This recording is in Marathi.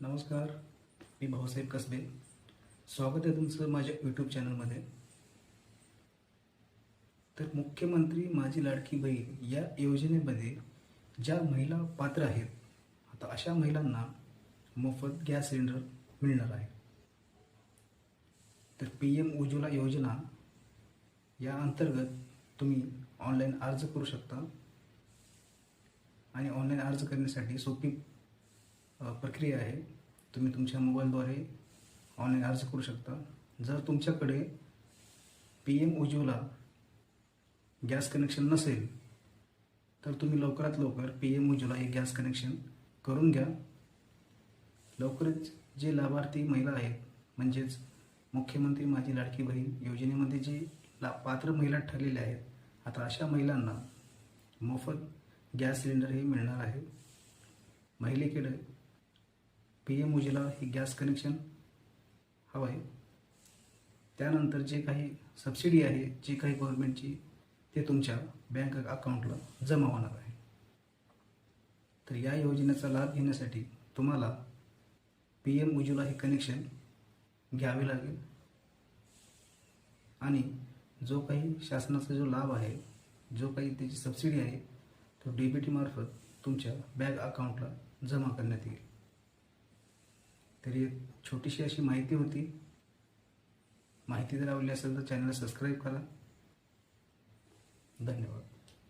नमस्कार मी भाऊसाहेब कसबे. स्वागत आहे तुमचं माझ्या यूट्यूब चॅनलमध्ये तर मुख्यमंत्री माझी लाडकी बहीण या योजनेमध्ये ज्या महिला पात्र आहेत आता अशा महिलांना मोफत गॅस सिलेंडर मिळणार आहे. तर पी एम उज्ज्वला योजना या अंतर्गत तुम्ही ऑनलाईन अर्ज करू शकता. आणि ऑनलाईन अर्ज करण्यासाठी सोपी प्रक्रिया आहे. तुम्ही तुमच्या मोबाईलद्वारे ऑनलाईन अर्ज करू शकता. जर तुमच्याकडे P M Ujjwala gas connection नसेल तर तुम्ही लवकरात लवकर पी एम उज्ज्वला हे गॅस कनेक्शन करून घ्या. लवकरच जे लाभार्थी महिला आहेत म्हणजेच मुख्यमंत्री माझी लाडकी बहीण योजनेमध्ये जे ला पात्र महिला ठरलेल्या आहेत आता अशा महिलांना मोफत गॅस सिलेंडर हे मिळणार आहे. महिलेकडे पी एम ओजीला हे गॅस कनेक्शन हवं आहे. त्यानंतर जे काही सबसिडी आहे जी काही गव्हर्नमेंटची ते तुमच्या बँक अकाउंटला जमा होणार आहे. तर या योजनेचा लाभ घेण्यासाठी तुम्हाला पी एम उज्ज्वला हे कनेक्शन घ्यावे लागेल. आणि जो काही शासनाचा जो लाभ आहे जो काही त्याची सबसिडी आहे तो डी बी टीमार्फत तुमच्या बँक अकाउंटला जमा करण्यात येईल. तरी एक छोटीशी अशी माहिती होती. माहिती जर आवडली असेल तर चॅनलला सबस्क्राईब करा. धन्यवाद.